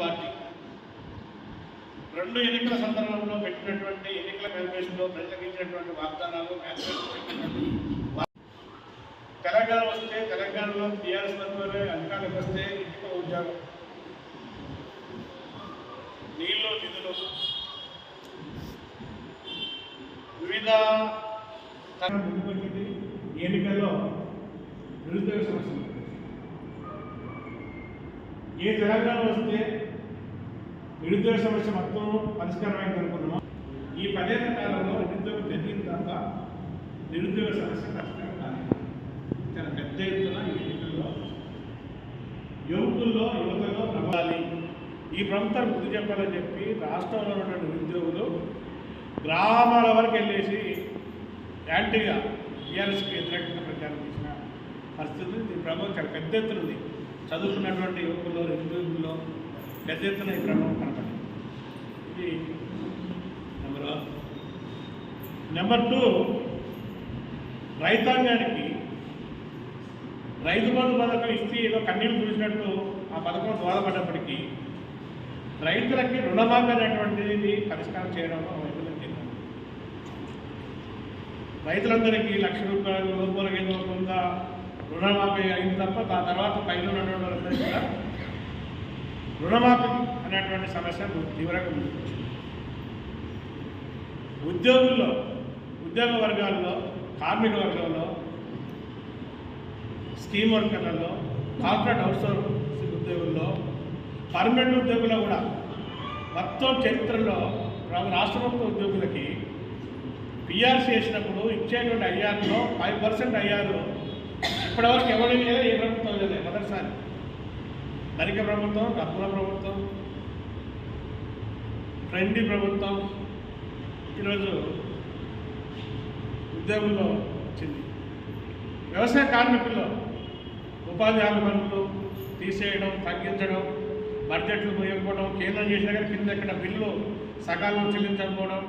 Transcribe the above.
Party. రెండు ఎన్నికల సందర్భంలో పెట్టినటువంటి ఎన్నికల మేనిఫెస్టోలో ప్రజలకు ఇచ్చినటువంటి వాగ్దానాలు తెలంగాణ వస్తే తెలంగాణలో టీఆర్ఎస్ ప్రభుత్వమే అధికారులకు వస్తే ఇంటికో ఉద్యోగం. నీళ్ళు నిధులు. వివిధ తన ముందుకొచ్చింది ఎన్నికల్లో నిరుద్యోగ సమస్యలు. ఏ తెలంగాణ వస్తే నిరుద్యోగ సమస్య మొత్తం పరిష్కారమైంది అనుకున్నాము ఈ పదేళ్ళ కాలంలో నిరుద్యోగం పెరిగిన తర్వాత నిరుద్యోగ సమస్య పరిష్కారం కాలేదు. చాలా పెద్ద ఎత్తున ఈ ఎన్నికల్లో యువకుల్లో యువతలో నవ్వాలి. ఈ ప్రభుత్వం గుర్తు చెప్పాలని చెప్పి రాష్ట్రంలో ఉన్న నిరుద్యోగులు గ్రామాల వరకు వెళ్ళేసి యాంటీగా టీఆర్ఎస్కి వ్యతిరేకంగా ప్రచారం చేసిన పరిస్థితి ఈ ప్రభావం చాలా పెద్ద ఎత్తున ఉంది. చదువుకున్నటువంటి యువకుల్లో నిరుద్యోగుల్లో పెద్ద ఎత్తున ఈ ప్రభావం ఇది నెంబర్ వన్. నెంబర్ టూ రైతాంగానికి రైతు బంధు పథకం ఇస్తే ఏదో కన్నీళ్ళు చూసినట్టు ఆ పథకం దోహదపడ్డప్పటికీ రైతులకి రుణమాఫీ అనేటువంటిది పరిష్కారం చేయడంలో వైఫల్యం చెందారు రైతులందరికీ లక్ష రూపాయలు లోపల ఏదో కొంత రుణమాఫీ అయింది తప్ప ఆ తర్వాత పైన ఉన్నటువంటి వాళ్ళందరికీ కూడా రుణమాఫీ అనేటువంటి సమస్య తీవ్రంగా ముందుకొచ్చింది. ఉద్యోగుల్లో ఉద్యోగ వర్గాల్లో కార్మిక వర్గంలో స్కీమ్ వర్కర్లలో కార్పొరేట్ అవుట్సోర్సింగ్ ఉద్యోగుల్లో పర్మనెంట్ ఉద్యోగుల్లో కూడా మొత్తం చరిత్రలో రాష్ట్ర ప్రభుత్వ ఉద్యోగులకి పిఆర్సీ చేసినప్పుడు ఇచ్చేటువంటి ఐఆర్లో ఫైవ్ పర్సెంట్ ఐఆర్ ఇప్పటివరకు ఎవరు లేదా ఏ ప్రభుత్వం లేదు మొదటిసారి. ధనిక ప్రభుత్వం డబ్బుల ప్రభుత్వం ఫ్రెండ్లీ ప్రభుత్వం ఈరోజు ఉద్యోగంలో వచ్చింది. వ్యవసాయ కార్మికుల్లో ఉపాధి హామీ పనులు తీసేయడం తగ్గించడం బడ్జెట్లు పోయకపోవడం కేంద్రం చేసినా కానీ కింద ఎక్కడ బిల్లు సకాలంలో చెల్లించకపోవడం